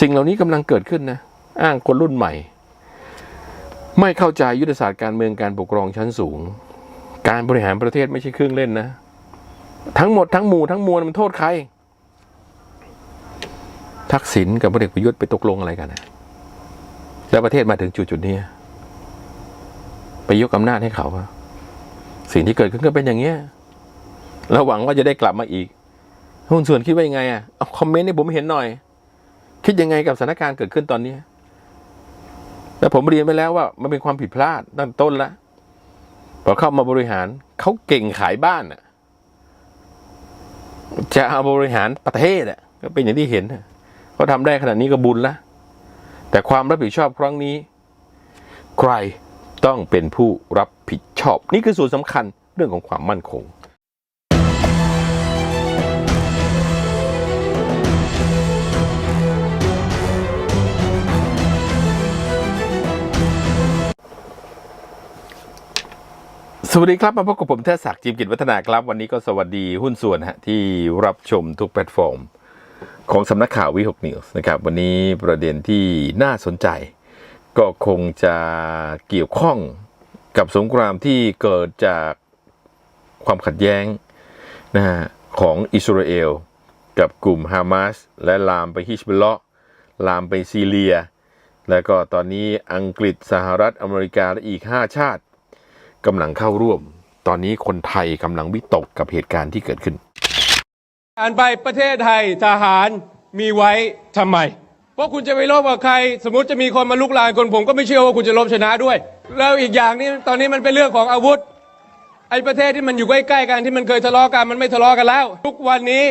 สิ่งเหล่านี้กำลังเกิดขึ้นนะอ้างคนรุ่นใหม่ ไม่เข้าใจยุทธศาสตร์การเมืองการปกครองชั้นสูง การบริหารประเทศไม่ใช่เครื่องเล่นนะ ทั้งหมดทั้งหมู่ทั้งมวลมันโทษใคร ทักษิณกับพลเอกประยุทธ์ไปตกลงอะไรกันนะแล้วประเทศมาถึงจุดจุดนี้ไปยกอำนาจให้เขาสิ่งที่เกิดขึ้นก็เป็นอย่างเงี้ยเราหวังว่าจะได้กลับมาอีกหุ้นส่วนคิดว่ายังไงอะเอาคอมเมนต์ให้ผมเห็นหน่อย คิดยังไงกับสถานการณ์เกิดขึ้นตอนนี้แต่ผมเรียนไปแล้วว่า มันเป็นความผิดพลาดตั้งต้นแล้วพอเข้ามาบริหารเขาเก่งขายบ้านอะ จะเอาบริหารประเทศอะ ก็เป็นอย่างที่เห็นเขาทำได้ขนาดนี้ก็บุญละแต่ความรับผิดชอบครั้งนี้ ใครต้องเป็นผู้รับผิดชอบ นี่คือส่วนสำคัญเรื่องของความมั่นคง สวัสดีครับ มาพบกับผมเทศศักดิ์จิมกิจวัฒนาครับ วันนี้ก็สวัสดีหุ้นส่วนฮะที่รับชมทุกแพลตฟอร์ม ของสำนักข่าววิหกนิวส์นะครับ วันนี้ประเด็นที่น่าสนใจ ก็คงจะเกี่ยวข้องกับสงครามที่เกิดจากความขัดแย้งนะฮะของอิสราเอล กับกลุ่มฮามาสและลามไปฮิชบลเลาะห์ลามไปซีเรีย แล้วก็ตอนนี้อังกฤษสหรัฐอเมริกาและอีก 5 ชาติ กำลังเข้าร่วม ตอนนี้คนไทยกำลังวิตกกับเหตุการณ์ที่เกิดขึ้น อ่านไปประเทศไทยทหารมีไว้ทำไม เพราะคุณจะไปรบกับใคร สมมติจะมีคนมาลุกลานคนผมก็ไม่เชื่อว่าคุณจะลบชนะด้วย แล้วอีกอย่างนี้ตอนนี้มันเป็นเรื่องของอาวุธ ไอ้ประเทศที่มันอยู่ใกล้ๆกันที่มันเคยทะเลาะกันมันไม่ทะเลาะกันแล้ว ทุกวันนี้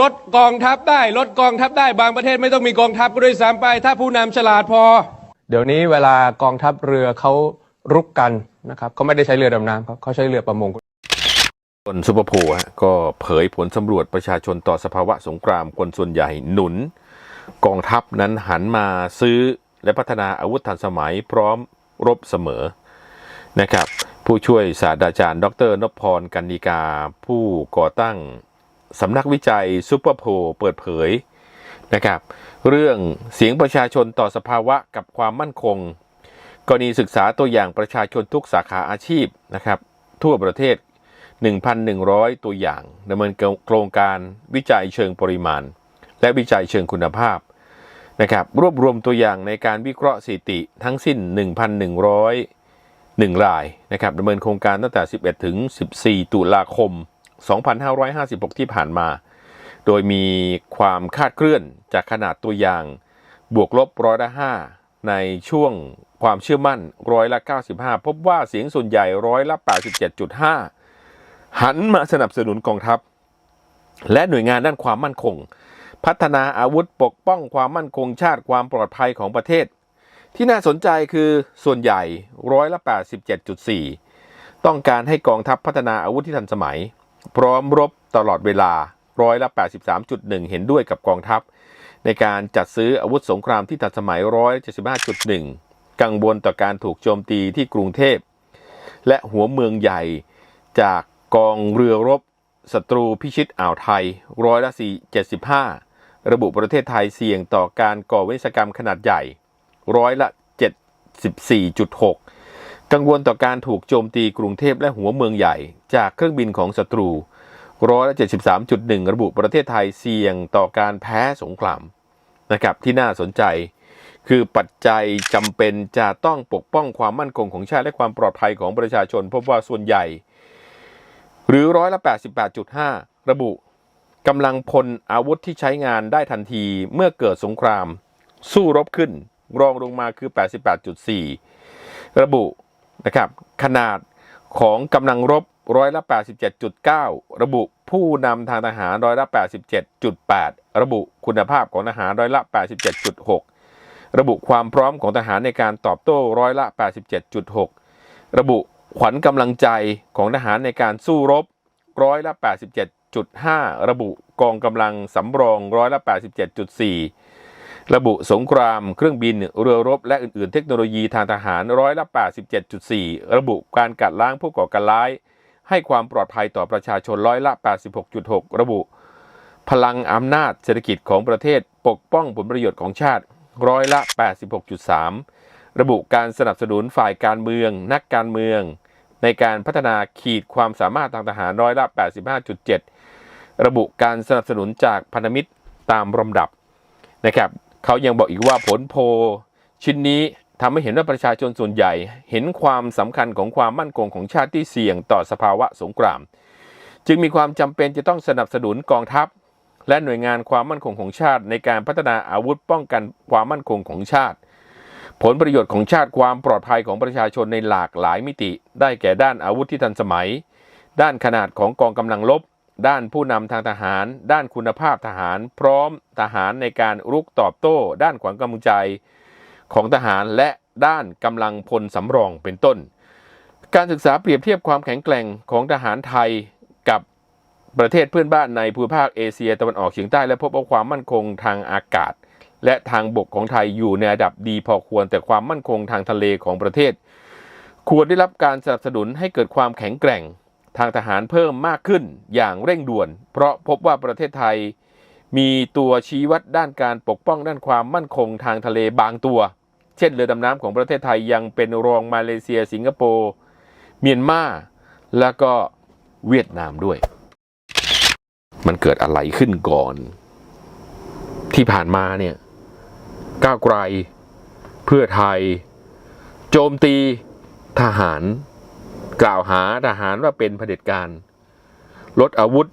ลดกองทัพได้ลดกองทัพได้บางประเทศไม่ต้องมีกองทัพก็ด้วยซ้ำไป ถ้าผู้นำฉลาดพอ เดี๋ยวนี้เวลากองทัพเรือเขา รุกกันนะครับเขาไม่ได้ใช้เรือดำน้ำครับเขาใช้เรือประมงส่วนซูเปอร์โพลฮะก็เผยผลสำรวจประชาชนต่อสภาวะสงครามคนส่วนใหญ่หนุน กองทัพนั้นหันมาซื้อและพัฒนาอาวุธทันสมัยพร้อมรบเสมอนะครับ ผู้ช่วยศาสตราจารย์ ดรนพพรกันนิกา ผู้ก่อตั้งสำนักวิจัยซูเปอร์โพลเปิดเผยนะครับ เรื่องเสียงประชาชนต่อสภาวะกับความมั่นคง กรณีศึกษาตัวอย่างประชาชนทุกสาขาอาชีพนะครับ ทั่วประเทศ 1,100 ตัวอย่างดำเนินโครงการวิจัยเชิงปริมาณ และวิจัยเชิงคุณภาพนะครับ รวบรวมตัวอย่างในการวิเคราะห์สถิติทั้งสิ้น 1,101 รายนะครับดำเนินโครงการตั้งแต่ 11 ถึง 14 ตุลาคม 2556 ที่ผ่านมา โดยมีความคาดเคลื่อนจากขนาดตัวอย่าง บวกลบร้อยละ5 ในช่วงความเชื่อมั่นร้อยละ 95 พบว่าเสียงส่วนใหญ่ร้อยละ 87.5 หันมาสนับสนุนกองทัพ และหน่วยงานด้านความมั่นคง พัฒนาอาวุธปกป้องความมั่นคงชาติความปลอดภัยของประเทศ ที่น่าสนใจคือส่วนใหญ่ร้อยละ 87.4 ต้องการให้กองทัพพัฒนาอาวุธที่ทันสมัย พร้อมรบตลอดเวลาร้อยละ 83.1 เห็นด้วยกับกองทัพ ในการจัดซื้ออาวุธสงครามที่ทันสมัยร้อย75.1 กังวลต่อการถูกโจมตีที่กรุงเทพ และหัวเมืองใหญ่จากกองเรือรบศัตรูพิชิตอ่าวไทยร้อยละ475 ระบุประเทศไทยเสี่ยงต่อการก่อวิศกรรมขนาดใหญ่ร้อยละ 74.6 กังวลต่อการถูกโจมตีกรุงเทพและหัวเมืองใหญ่ จากเครื่องบินของศัตรู ร้อยละ73.1 ระบุประเทศไทยเสี่ยงต่อการแพ้สงครามนะครับที่น่าสนใจ คือปัจจัยจำเป็นจะต้องปกป้องความมั่นคงของชาติและความปลอดภัยของประชาชน พบว่าส่วนใหญ่ หรือร้อยละ88.5 ระบุกำลังพลอาวุธที่ใช้งานได้ทันทีเมื่อเกิดสงคราม สู้รบขึ้น รองลงมาคือ 88.4 ระบุนะครับขนาดของกำลังรบ ร้อยละ 87.9 ระบุผู้นำทางทหารร้อยละ 87.8 ระบุคุณภาพของทหารร้อยละ 87.6 ระบุความพร้อมของทหารในการตอบโต้ร้อยละ 87.6 ระบุขวัญกำลังใจของทหารในการสู้รบร้อยละ 87.5 ระบุกองกำลังสำรองร้อยละ 87.4 ระบุสงครามเครื่องบินเรือรบ และอื่น ๆ เทคโนโลยีทางทหารร้อยละ 87.4 ระบุการกัดล้างผู้ก่อการร้าย ให้ความปลอดภัยต่อประชาชนร้อยละ 86.6 ระบุ พลังอำนาจเศรษฐกิจของประเทศปกป้องผลประโยชน์ของชาติร้อยละ 86.3 ระบุการสนับสนุนฝ่ายการเมือง นักการเมือง ในการพัฒนาขีดความสามารถทางทหารร้อยละ 85.7 ระบุการสนับสนุนจากพันธมิตรตามลำดับนะครับเขายังบอกอีกว่าผลโพชิ้นนี้ ทำให้เห็นว่าประชาชนส่วนใหญ่เห็นความสำคัญของความมั่นคงของชาติที่เสี่ยงต่อสภาวะสงคราม จึงมีความจำเป็นจะต้องสนับสนุนกองทัพ และหน่วยงานความมั่นคงของชาติ ในการพัฒนาอาวุธป้องกันความมั่นคงของชาติ ผลประโยชน์ของชาติความปลอดภัยของประชาชนในหลากหลายมิติ ได้แก่ด้านอาวุธที่ทันสมัย ด้านขนาดของกองกำลังรบด้านผู้นำทางทหาร ด้านคุณภาพทหาร พร้อมทหารในการรุกตอบโต้ ด้านขวัญกำลังใจ ของทหารและด้านกำลังพลสำรองเป็นต้น การศึกษาเปรียบเทียบความแข็งแกร่งของทหารไทยกับประเทศเพื่อนบ้านในภูมิภาคเอเชียตะวันออกเฉียงใต้และพบว่าความมั่นคงทางอากาศ และทางบกของไทยอยู่ในระดับดีพอควรแต่ความมั่นคงทางทะเลของประเทศ ควรได้รับการสนับสนุนให้เกิดความแข็งแกร่งทางทหารเพิ่มมากขึ้นอย่างเร่งด่วน เพราะพบว่าประเทศไทยมีตัวชี้วัดด้านการปกป้องด้านความมั่นคงทางทะเลบางตัว ช่นเรือดำน้ำของประเทศไทยยังเป็นรองมาเลเซีย สิงคโปร์เมียนมาแล้วก็เวียดนามด้วย มันเกิดอะไรขึ้นก่อน ที่ผ่านมาเนี่ยก้าวไกล เพื่อไทย โจมตีทหาร กล่าวหาทหารว่าเป็นเผด็จการ ลดอาวุธ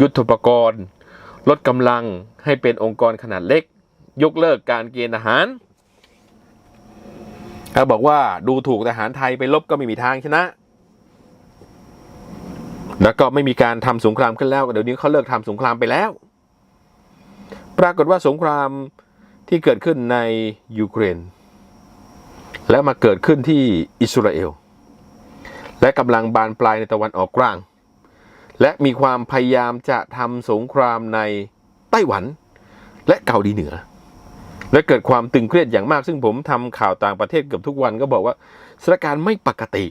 ยุทธปกรณ์ ลดกำลังให้เป็นองค์กรขนาดเล็ก ยกเลิกการเกณฑ์ทหาร เขาบอกว่าดูถูกทหารไทยไปลบก็ไม่มีทางชนะ แล้วก็ไม่มีการทำสงครามขึ้นแล้วเดี๋ยวนี้เขาเลิกทำสงครามไปแล้ว ปรากฏว่าสงครามที่เกิดขึ้นในยูเครน แล้วมาเกิดขึ้นที่อิสราเอล และกำลังบานปลายในตะวันออกกลาง และมีความพยายามจะทำสงครามในไต้หวัน และเกาหลีเหนือ และเกิดความตึงเครียดอย่างมาก ซึ่งผมทำข่าวต่างประเทศเกือบทุกวันก็บอกว่าสถานการณ์ไม่ปกติ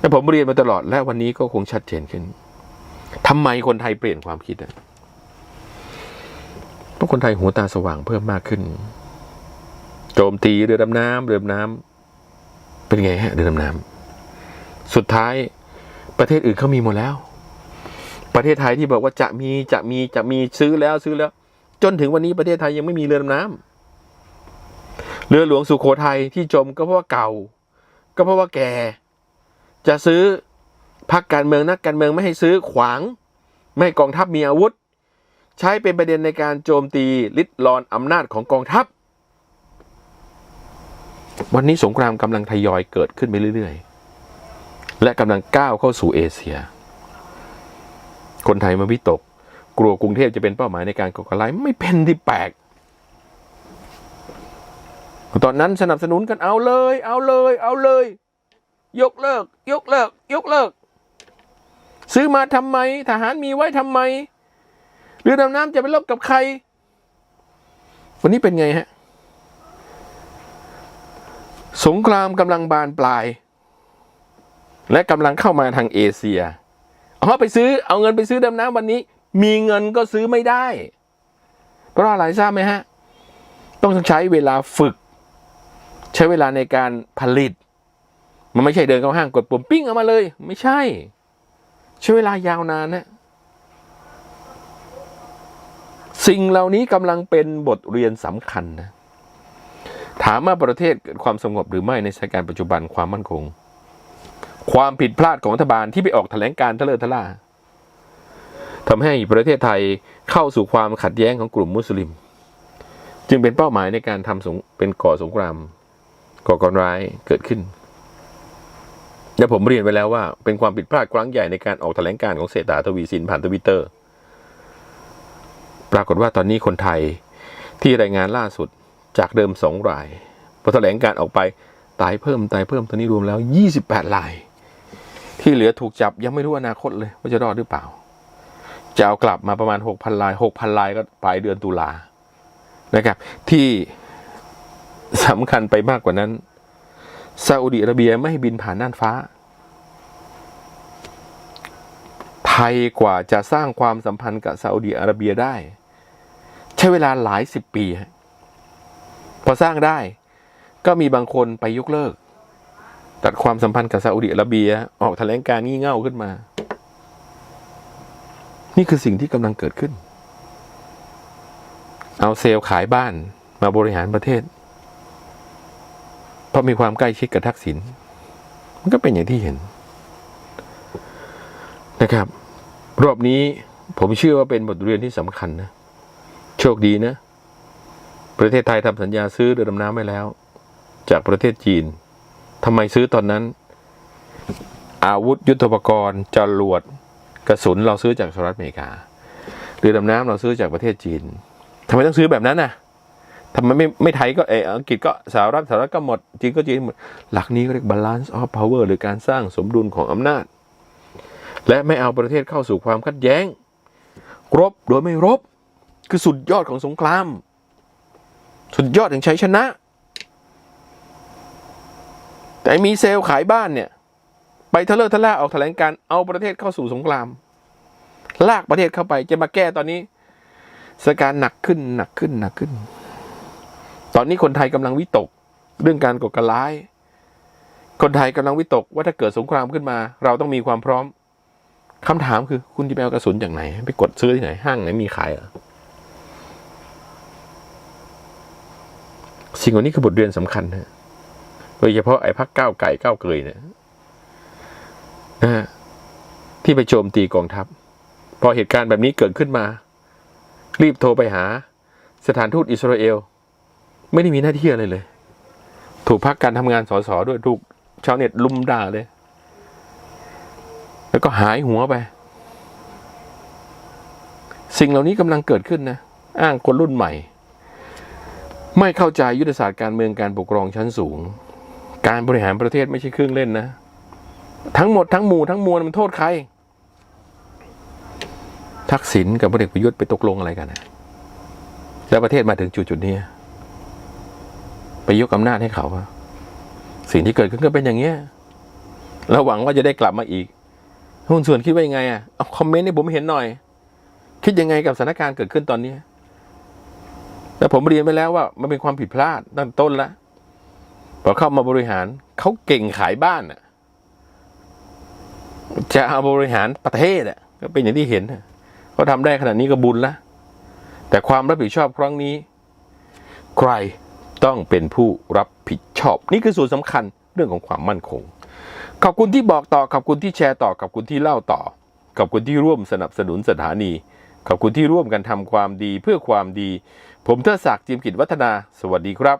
และผมเรียนมาตลอดและวันนี้ก็คงชัดเจนขึ้นทำไมคนไทยเปลี่ยนความคิดอะเพราะคนไทยหัวตาสว่างเพิ่มมากขึ้น โจมตีเรือดำน้ำเรือดำน้ำเป็นไงฮะเรือดำน้ำสุดท้ายประเทศอื่นเขามีหมดแล้ว ประเทศไทยที่บอกว่าจะมีจะมีจะมีซื้อแล้วซื้อแล้ว จนถึงวันนี้ประเทศไทยยังไม่มีเรือดำน้ำเรือหลวงสุโขทัยที่จมก็เพราะว่าเก่า ก็เพราะว่าแก่ จะซื้อพักการเมืองนักการเมืองไม่ให้ซื้อขวาง ไม่ให้กองทัพมีอาวุธ ใช้เป็นประเด็นในการโจมตีลิดรอนอำนาจของกองทัพ วันนี้สงครามกำลังทยอยเกิดขึ้นไปเรื่อย ๆ และกำลังก้าวเข้าสู่เอเชีย คนไทยมาวิตก กลัวกรุงเทพจะเป็นเป้าหมายในการก่อการร้ายไม่เป็นที่แปลกตอนนั้นสนับสนุนกันเอาเลย เอาเลย เอาเลย ยกเลิก ยกเลิก ยกเลิก ซื้อมาทำไม ทหารมีไว้ทำไมเรือดำน้ำจะไปรบกับใคร วันนี้เป็นไงฮะ สงครามกำลังบานปลาย และกำลังเข้ามาทางเอเชียเอาไปซื้อเอาเงินไปซื้อดำน้ำวันนี้ มีเงินก็ซื้อไม่ได้ เพราะอะไรทราบไหมฮะ ต้องใช้เวลาฝึก ใช้เวลาในการผลิต มันไม่ใช่เดินเข้าห้างกดปุ่มปิ้งเอามาเลย ไม่ใช่ ใช้เวลายาวนานนะสิ่งเหล่านี้กำลังเป็นบทเรียนสำคัญนะ ถามว่าประเทศเกิดความสงบหรือไม่ในสถานการณ์ปัจจุบันความมั่นคง ความผิดพลาดของรัฐบาลที่ไปออกแถลงการทะเลอะทะล่า ทำให้ประเทศไทยเข้าสู่ความขัดแย้งของกลุ่มมุสลิม จึงเป็นเป้าหมายในการทำสงเป็นก่อสงคราม ก่อการร้ายเกิดขึ้น และผมเรียนไปแล้วว่า เป็นความผิดพลาดครั้งใหญ่ในการออกแถลงการของเศรษฐาทวีสินผ่านทวิตเตอร์ ปรากฏว่าตอนนี้คนไทยที่รายงานล่าสุดจากเดิมสองรายพอแถลงการออกไปตายเพิ่มตายเพิ่มตอนนี้รวมแล้ว 28ราย ที่เหลือถูกจับยังไม่รู้อนาคตเลยว่าจะรอดหรือเปล่า จะเอากลับมาประมาณ 6,000 ลาย 6,000 ลายก็ปลายเดือนตุลานะครับ ที่สำคัญไปมากกว่านั้นซาอุดิอาระเบียไม่ให้บินผ่านน่านฟ้า ไทยกว่าจะสร้างความสัมพันธ์กับซาอุดิอาระเบียได้ ใช้เวลาหลายสิบปี พอสร้างได้ก็มีบางคนไปยกเลิก ตัดความสัมพันธ์กับซาอุดิอาระเบีย ออกแถลงการงี่เง่าขึ้นมา นี่คือสิ่งที่กำลังเกิดขึ้น เอาเซลล์ขายบ้านมาบริหารประเทศ เพราะมีความใกล้ชิดกับทักษิณมันก็เป็นอย่างที่เห็นนะครับ รอบนี้ผมเชื่อว่าเป็นบทเรียนที่สำคัญนะ โชคดีนะ ประเทศไทยทำสัญญาซื้อเรือดำน้ำไว้แล้ว จากประเทศจีนทำไมซื้อตอนนั้น อาวุธยุทโธปกรณ์จรวด กระสุนเราซื้อจากสหรัฐอเมริกาเรือดำน้ำเราซื้อจากประเทศจีนทำไมต้องซื้อแบบนั้นน่ะทำไมไม่ไม่ไทยก็เอออังกฤษก็สหรัฐสหรัฐก็หมด จีนก็จีนหมด หลักนี้เรียก balance of power หรือการสร้างสมดุลของอำนาจ และไม่เอาประเทศเข้าสู่ความขัดแย้ง รบโดยไม่รบ คือสุดยอดของสงคราม สุดยอดถึงใช้ชนะ แต่มีเซลล์ขายบ้านเนี่ย ไปทะเลาะทะล่าออกแถลงการเอาประเทศเข้าสู่สงคราม ลากประเทศเข้าไปจะมาแก้ตอนนี้สถานหนักขึ้นหนักขึ้นหนักขึ้น ตอนนี้คนไทยกำลังวิตกเรื่องการก่อการร้าย คนไทยกำลังวิตกว่าถ้าเกิดสงครามขึ้นมา เราต้องมีความพร้อม คำถามคือคุณจะไปเอากระสุนจากไหน ไปกดซื้อที่ไหนห้างไหนมีขายเหรอสิ่งเหล่านี้คือบทเรียนสำคัญนะโดยเฉพาะไอ้พักก้าวไก่ก้าวเกยเนี่ย ที่ไปโจมตีกองทัพ พอเหตุการณ์แบบนี้เกิดขึ้นมา รีบโทรไปหา สถานทูตอิสราเอล ไม่ได้มีหน้าที่อะไรเลย ถูกพักการทำงานสสด้วยถูกชาวเน็ตลุมด่าเลย แล้วก็หายหัวไป สิ่งเหล่านี้กำลังเกิดขึ้นนะ อ้างคนรุ่นใหม่ ไม่เข้าใจยุทธศาสตร์การเมืองการปกครองชั้นสูง การบริหารประเทศไม่ใช่เครื่องเล่นนะ ทั้งหมดทั้งหมู่ทั้งมวลมันโทษใคร ทักษิณกับพลเอกประยุทธ์ไปตกลงอะไรกันนะแล้วประเทศมาถึงจุดจุดนี้ไปยกอำนาจให้เขาสิ่งที่เกิดขึ้นก็เป็นอย่างเงี้ยเราหวังว่าจะได้กลับมาอีกหุ้นส่วนคิดว่ายังไงอะเอาคอมเมนต์ให้ผมเห็นหน่อย คิดยังไงกับสถานการณ์เกิดขึ้นตอนนี้แล้วผมเรียนไปแล้วว่ามันเป็นความผิดพลาดตั้งต้นแล้วพอเข้ามาบริหารเขาเก่งขายบ้านอะ จะเอาบริหารประเทศอะก็เป็นอย่างที่เห็นก็าทำได้ขนาดนี้ก็บุญละแต่ความรับผิดชอบครั้งนี้ ใครต้องเป็นผู้รับผิดชอบ นี่คือส่วนสำคัญเรื่องของความมั่นคง ขอบคุณที่บอกต่อขอบคุณที่แชร์ต่อขอบคุณที่เล่าต่อขอบคุณที่ร่วมสนับสนุนสถานี ขอบคุณที่ร่วมกันทำความดีเพื่อความดี ผมเทศศักดิ์จิมกิจวัฒนา สวัสดีครับ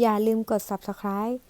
อย่าลืมกด subscribe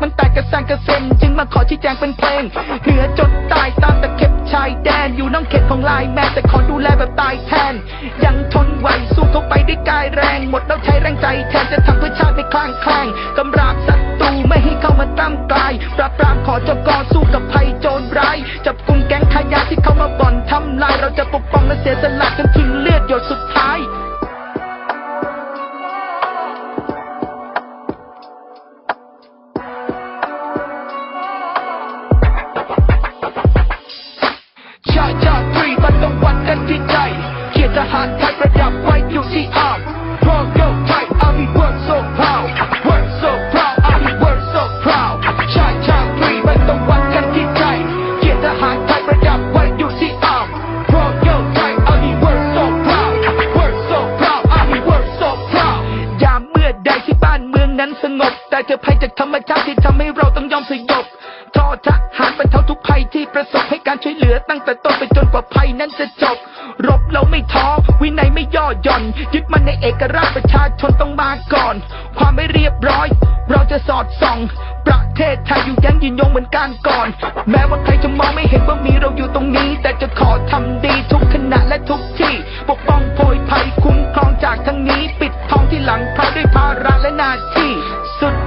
มันแตกกระแซงกระเซ็นจึงมาขอชี้แจงเป็นเพลง เหนือจนตายตามตะเข็บชายแดนอยู่น้องเข็ดของลายแม่แต่ขอดูแลแบบตายแทน ยังทนไหวสู้เข้าไปด้วยกายแรง หมดแล้วใช้แรงใจแทนจะทำเพื่อชาติไม่คลางแคลงกำราบศัตรูไม่ให้เข้ามาตั้มกลายปราบปรามขอจบกอสู้กับภัยโจรร้ายจับกลุ่มแก๊งขายาที่เข้ามาบ่อนทำลายเราจะปกป้องและเสียสละจนถึงเลือดหยดสุดท้าย the hot piper หารบรรเทาทุกภัยที่ประสบให้การช่วยเหลือตั้งแต่ต้นไปจนกว่าภัยนั้นจะจบ รบเราไม่ท้อวินัยไม่ย่อหย่อน ยึดมันในเอกราชประชาชนต้องมาก่อน ความไม่เรียบร้อย เราจะสอดส่อง ประเทศไทยอยู่ยั้งยืนยงเหมือนการก่อน แม้ว่าใครจะมองไม่เห็นว่ามีเราอยู่ตรงนี้ แต่จะขอทำดีทุกขณะและทุกที่ ปกป้องโพยภัยคุ้มครองจากทางนี้ ปิดทองที่หลังพระด้วยภาระและหน้าที่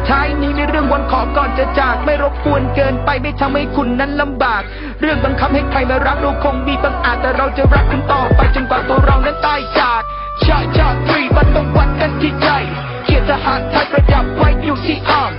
ท้ายนี้ในเรื่องวันขอก่อนจะจาก ไม่รบกวนเกินไปไม่ทำให้คุณนั้นลำบาก เรื่องบังคับให้ใครมารักเราคงมีบางอาจแต่เราจะรักคุณต่อไปจนกว่าตัวเรานั้นตายจากชาติชาติตรีมันต้องวัดกันที่ใจเกียรติทหารไทยประดับไว้อยู่ที่อ้อม